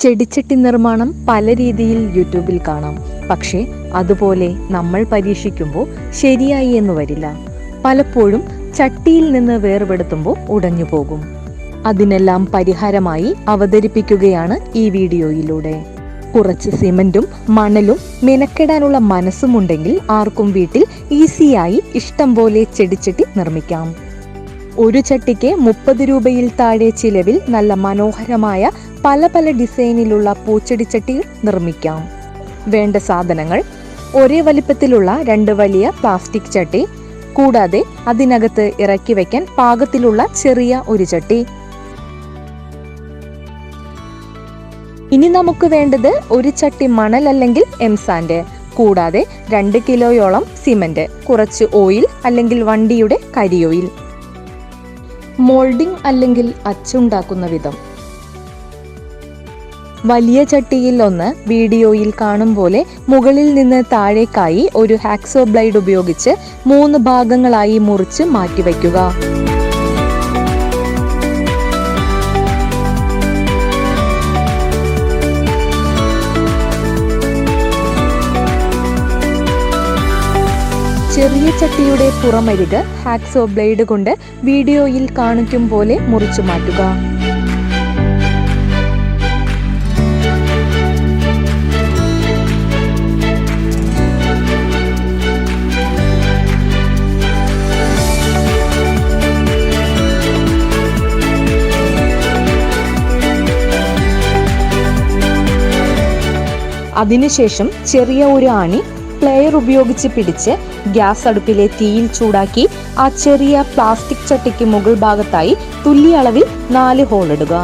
ചെടിച്ചട്ടി നിർമ്മാണം പല രീതിയിൽ യൂട്യൂബിൽ കാണാം. പക്ഷേ അതുപോലെ നമ്മൾ പരീക്ഷിക്കുമ്പോൾ ശരിയായി എന്ന് വരില്ല. പലപ്പോഴും ചട്ടിയിൽ നിന്ന് വേർപെടുത്തുമ്പോൾ ഉടഞ്ഞു പോകും. അതിനെല്ലാം പരിഹാരമായി അവതരിപ്പിക്കുകയാണ് ഈ വീഡിയോയിലൂടെ. കുറച്ച് സിമന്റും മണലും മെനക്കെടാനുള്ള മനസ്സുമുണ്ടെങ്കിൽ ആർക്കും വീട്ടിൽ ഈസിയായി ഇഷ്ടം പോലെ ചെടിച്ചട്ടി നിർമ്മിക്കാം. ഒരു ചട്ടിക്ക് മുപ്പത് രൂപയിൽ താഴെ ചിലവിൽ നല്ല മനോഹരമായ പല പല ഡിസൈനിലുള്ള പൂച്ചെടിച്ചട്ടികൾ നിർമ്മിക്കാം. വേണ്ട സാധനങ്ങൾ ഒരേ വലിപ്പത്തിലുള്ള രണ്ട് വലിയ പ്ലാസ്റ്റിക് ചട്ടി കൂടാതെ അതിനകത്ത് ഇറക്കി വയ്ക്കാൻ പാകത്തിലുള്ള ചെറിയ ഒരു ചട്ടി. ഇനി നമുക്ക് വേണ്ടത് ഒരു ചട്ടി മണൽ അല്ലെങ്കിൽ എംസാൻഡ് കൂടാതെ രണ്ട് കിലോയോളം സിമന്റ് കുറച്ച് ഓയിൽ അല്ലെങ്കിൽ വണ്ടിയുടെ കരിയോയിൽ. മോൾഡിംഗ് അല്ലെങ്കിൽ അച്ചുണ്ടാക്കുന്ന വിധം. വലിയ ചട്ടിയിൽ ഒന്ന് വീഡിയോയിൽ കാണും പോലെ മുകളിൽ നിന്ന് താഴേക്കായി ഒരു ഹാക്സോ ബ്ലൈഡ് ഉപയോഗിച്ച് മൂന്ന് ഭാഗങ്ങളായി മുറിച്ച് മാറ്റിവെക്കുക ചട്ടിയുടെ പുറമരിക് ഹാക്സോ ബ്ലേഡ് കൊണ്ട് വീഡിയോയിൽ കാണിക്കും പോലെ മുറിച്ചു മാറ്റുക. അതിനുശേഷം ചെറിയ ഒരു ആണി പ്ലെയർ ഉപയോഗിച്ച് പിടിച്ച് ഗ്യാസ് അടുപ്പിലെ തീയിൽ ചൂടാക്കി ആ ചെറിയ പ്ലാസ്റ്റിക് ചട്ടിക്ക് മുകൾ ഭാഗത്തായി തുല്യ അളവിൽ നാല് ഹോൾ ഇടുക.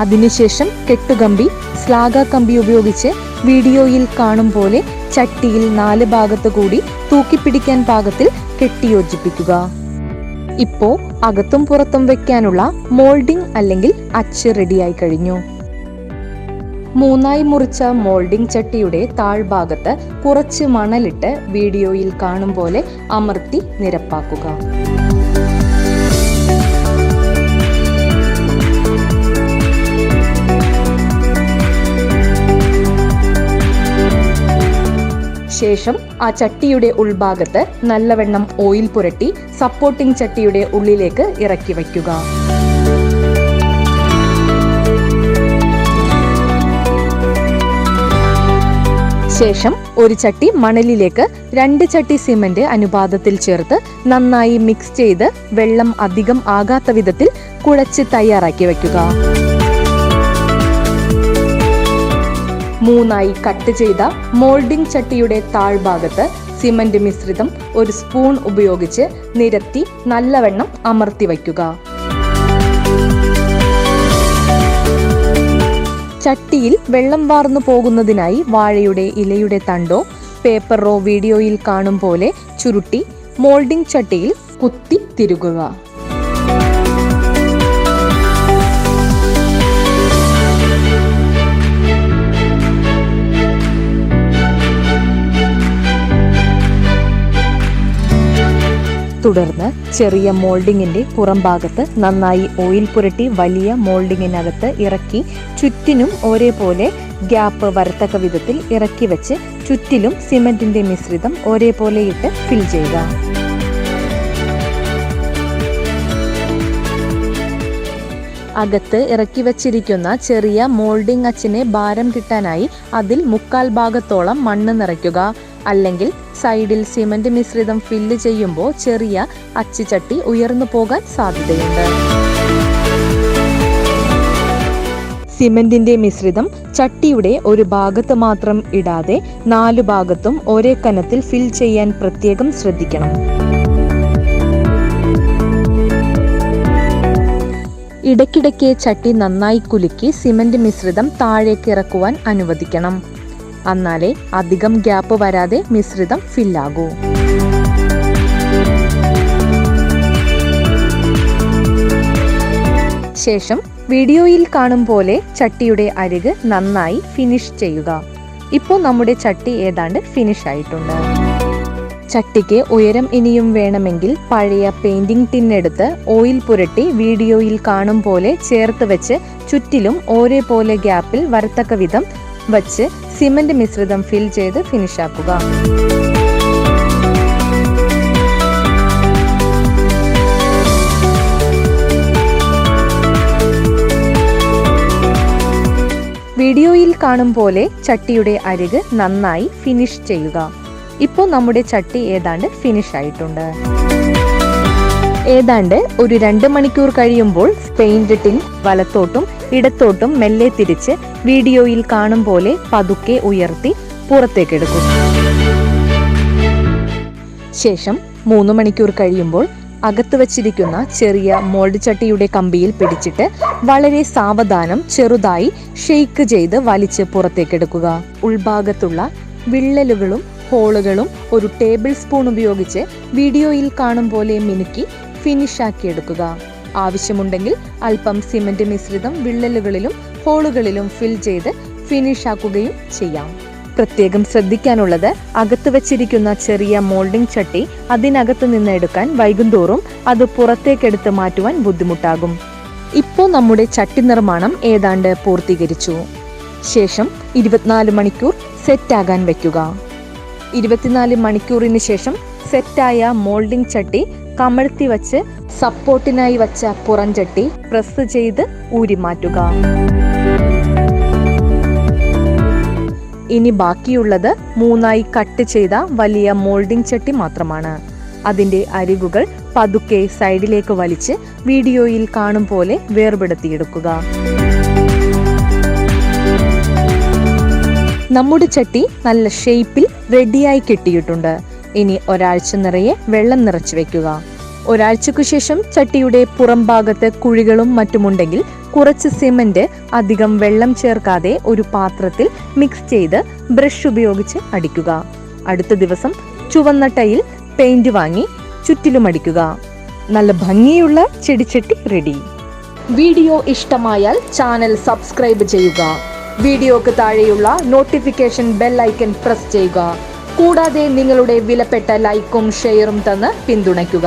അതിനുശേഷം കെട്ടുകമ്പി സ്ലാഗ കമ്പി ഉപയോഗിച്ച് വീഡിയോയിൽ കാണും പോലെ ചട്ടിയിൽ നാല് ഭാഗത്ത് കൂടി തൂക്കിപ്പിടിക്കാൻ പാകത്തിൽ കെട്ടിയോജിപ്പിക്കുക. ഇപ്പോ അകത്തും പുറത്തും വെക്കാനുള്ള മോൾഡിംഗ് അല്ലെങ്കിൽ അച്ച് റെഡിയായി കഴിഞ്ഞു. മൂന്നായി മുറിച്ച മോൾഡിംഗ് ചട്ടിയുടെ താഴ്ഭാഗത്ത് കുറച്ച് മണലിട്ട് വീഡിയോയിൽ കാണും പോലെ അമർത്തി നിരപ്പാക്കുക. ശേഷം ആ ചട്ടിയുടെ ഉൾഭാഗത്ത് നല്ലവണ്ണം ഓയിൽ പുരട്ടി സപ്പോർട്ടിംഗ് ചട്ടിയുടെ ഉള്ളിലേക്ക് ഇറക്കി വയ്ക്കുക. ശേഷം ഒരു ചട്ടി മണലിലേക്ക് രണ്ട് ചട്ടി സിമന്റ് അനുപാതത്തിൽ ചേർത്ത് നന്നായി മിക്സ് ചെയ്ത് വെള്ളം അധികം ആകാത്ത വിധത്തിൽ കുഴച്ച് തയ്യാറാക്കി വയ്ക്കുക. മൂന്നായി കട്ട് ചെയ്ത മോൾഡിംഗ് ചട്ടിയുടെ താഴ്ഭാഗത്ത് സിമന്റ് മിശ്രിതം ഒരു സ്പൂൺ ഉപയോഗിച്ച് നിരത്തി നല്ലവണ്ണം അമർത്തി വയ്ക്കുക. ചട്ടിയിൽ വെള്ളം വാർന്നു പോകുന്നതിനായി വാഴയുടെ ഇലയുടെ തണ്ടോ പേപ്പറോ വീഡിയോയിൽ കാണും പോലെ ചുരുട്ടി മോൾഡിംഗ് ചട്ടിയിൽ കുത്തി തിരുകുക. തുടർന്ന് ചെറിയ മോൾഡിങ്ങിന്റെ പുറംഭാഗത്ത് നന്നായി ഓയിൽ പുരട്ടി വലിയ മോൾഡിങ്ങിനകത്ത് ഇറക്കി ചുറ്റിനും ഒരേപോലെ ഗ്യാപ്പ് വരത്തക്ക വിധത്തിൽ ഇറക്കി വെച്ച് ചുറ്റിലും സിമന്റിന്റെ മിശ്രിതം ഒരേപോലെ ഇട്ട് ഫിൽ ചെയ്യുക. അകത്ത് ഇറക്കി വച്ചിരിക്കുന്ന ചെറിയ മോൾഡിംഗ് അച്ചിനെ ഭാരം കിട്ടാനായി അതിൽ മുക്കാൽ ഭാഗത്തോളം മണ്ണ് നിറയ്ക്കുക. അല്ലെങ്കിൽ സൈഡിൽ സിമന്റ് മിശ്രിതം ഫില്ല് ചെയ്യുമ്പോൾ ചെറിയ അച്ചുചട്ടി ഉയർന്നു പോകാൻ സാധ്യതയുണ്ട്. സിമന്റിന്റെ മിശ്രിതം ചട്ടിയുടെ ഒരു ഭാഗത്ത് മാത്രം ഇടാതെ നാലു ഭാഗത്തും ഒരേ കനത്തിൽ ഫിൽ ചെയ്യാൻ പ്രത്യേകം ശ്രദ്ധിക്കണം. ഇടയ്ക്കിടയ്ക്ക് ചട്ടി നന്നായി കുലുക്കി സിമന്റ് മിശ്രിതം താഴേക്ക് ഇറക്കുവാൻ അനുവദിക്കണം. എന്നാലേ അധികം ഗ്യാപ്പ് വരാതെ മിശ്രിതം ഫില്ലാകൂ. ശേഷം വീഡിയോയിൽ കാണും പോലെ ചട്ടിയുടെ അരിക് നന്നായി ഫിനിഷ് ചെയ്യുക. ഇപ്പോൾ നമ്മുടെ ചട്ടി ഏതാണ്ട് ഫിനിഷ് ആയിട്ടുണ്ട്. ചട്ടിക്ക് ഉയരം ഇനിയും വേണമെങ്കിൽ പഴയ പെയിന്റിംഗ് ടിന്നെടുത്ത് ഓയിൽ പുരട്ടി വീഡിയോയിൽ കാണും പോലെ ചേർത്ത് വെച്ച് ചുറ്റിലും ഒരേപോലെ ഗ്യാപ്പിൽ വരത്തക്ക വിധം വച്ച് സിമന്റ് മിശ്രിതം ഫിൽ ചെയ്ത് ഫിനിഷ് ആക്കുക. വീഡിയോയിൽ കാണും പോലെ ചട്ടിയുടെ അരിക് നന്നായി ഫിനിഷ് ചെയ്യുക. ഇപ്പോൾ നമ്മുടെ ചട്ടി ഏതാണ്ട് ഫിനിഷ് ആയിട്ടുണ്ട്. ഏതാണ്ട് ഒരു രണ്ട് മണിക്കൂർ കഴിയുമ്പോൾ പെയിന്റ് ടിൻ വലത്തോട്ടും ഇടത്തോട്ടും മെല്ലെ തിരിച്ച് വീഡിയോയിൽ കാണും പോലെ പതുക്കെ ഉയർത്തി പുറത്തേക്കെടുക്കും ശേഷം മൂന്ന് മണിക്കൂർ കഴിയുമ്പോൾ അകത്ത് വച്ചിരിക്കുന്ന ചെറിയ മോൾഡ് ചട്ടിയുടെ കമ്പിയിൽ പിടിച്ചിട്ട് വളരെ സാവധാനം ചെറുതായി ഷെയ്ക്ക് ചെയ്ത് വലിച്ച് പുറത്തേക്കെടുക്കുക ഉൾഭാഗത്തുള്ള വിള്ളലുകളും ഹോളുകളും ഒരു ടേബിൾ സ്പൂൺ ഉപയോഗിച്ച് വീഡിയോയിൽ കാണും പോലെ മിനുക്കി ഫിനിഷ് ആക്കിയെടുക്കുക ആവശ്യമുണ്ടെങ്കിൽ അല്പം സിമന്റ് മിശ്രിതം വിള്ളലുകളിലും ഹോളുകളിലും ഫിൽ ചെയ്ത് ഫിനിഷ് ആക്കുകയും ചെയ്യാം. പ്രത്യേകം ശ്രദ്ധിക്കാനുള്ളത് അകത്ത് വച്ചിരിക്കുന്ന ചെറിയ മോൾഡിംഗ് ചട്ടി അതിനകത്ത് നിന്ന് എടുക്കാൻ വൈകുന്തോറും അത് പുറത്തേക്കെടുത്ത് മാറ്റുവാൻ ബുദ്ധിമുട്ടാകും. ഇപ്പോൾ നമ്മുടെ ചട്ടി നിർമ്മാണം ഏതാണ്ട് പൂർത്തീകരിച്ചു. ശേഷം ഇരുപത്തിനാല് മണിക്കൂർ സെറ്റാകാൻ വയ്ക്കുക. ഇരുപത്തിനാല് മണിക്കൂറിന് ശേഷം സെറ്റായ മോൾഡിംഗ് ചട്ടി കമഴ്ത്തി വച്ച് സപ്പോർട്ടിനായി വച്ച പുറംചട്ടി പ്രസ് ചെയ്ത് ഊരിമാറ്റുക. ഇനി ബാക്കിയുള്ളത് മൂന്നായി കട്ട് ചെയ്ത വലിയ മോൾഡിംഗ് ചട്ടി മാത്രമാണ്. അതിന്റെ അരികുകൾ പതുക്കെ സൈഡിലേക്ക് വലിച്ച് വീഡിയോയിൽ കാണും പോലെ വേർപെടുത്തിയെടുക്കുക. നമ്മുടെ ചട്ടി നല്ല ഷേപ്പിൽ റെഡിയായി കെട്ടിയിട്ടുണ്ട്. ഇനി ഒരാഴ്ച നിറയെ വെള്ളം നിറച്ചു വെക്കുക. ഒരാഴ്ചക്കു ശേഷം ചട്ടിയുടെ പുറം ഭാഗത്ത് കുഴികളും മറ്റുമുണ്ടെങ്കിൽ കുറച്ച് സിമന്റ് അധികം വെള്ളം ചേർക്കാതെ ഒരു പാത്രത്തിൽ മിക്സ് ചെയ്ത് ബ്രഷ് ഉപയോഗിച്ച് അടിക്കുക. അടുത്ത ദിവസം ചുവന്ന ടൈൽ പെയിന്റ് വാങ്ങി ചുറ്റിലും അടിക്കുക. നല്ല ഭംഗിയുള്ള ചെടിച്ചട്ടി റെഡി വീഡിയോ ഇഷ്ടമായാൽ ചാനൽ സബ്സ്ക്രൈബ് ചെയ്യുക. വീഡിയോക്ക് താഴെയുള്ള നോട്ടിഫിക്കേഷൻ ബെൽ ഐക്കൺ പ്രസ് ചെയ്യുക. കൂടാതെ നിങ്ങളുടെ വിലപ്പെട്ട ലൈക്കും ഷെയറും തന്ന് പിന്തുണയ്ക്കുക.